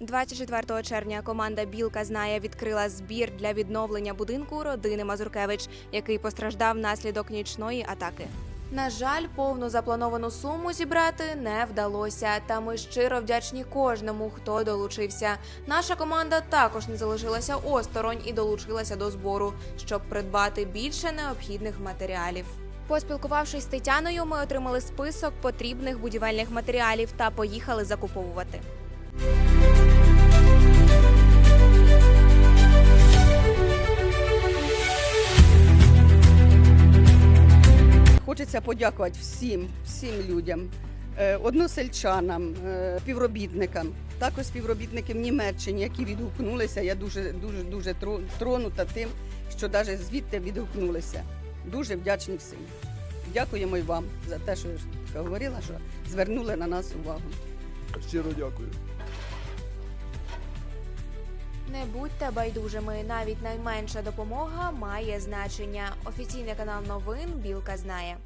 24 червня команда Білка знає відкрила збір для відновлення будинку родини Мазуркевич, який постраждав внаслідок нічної атаки. На жаль, повну заплановану суму зібрати не вдалося, та ми щиро вдячні кожному, хто долучився. Наша команда також не залишилася осторонь і долучилася до збору, щоб придбати більше необхідних матеріалів. Поспілкувавшись з Тетяною, ми отримали список потрібних будівельних матеріалів та поїхали закуповувати. Хочеться подякувати всім, всім людям, е, односельчанам, е, співробітникам, також співробітникам Німеччини, які відгукнулися. Я дуже дуже дуже тронута тим, що навіть звідти відгукнулися. Дуже вдячні всім. Дякуємо і вам за те, що я говорила, що звернули на нас увагу. Щиро дякую. Не будьте байдужими, навіть найменша допомога має значення. Офіційний канал новин Білка знає.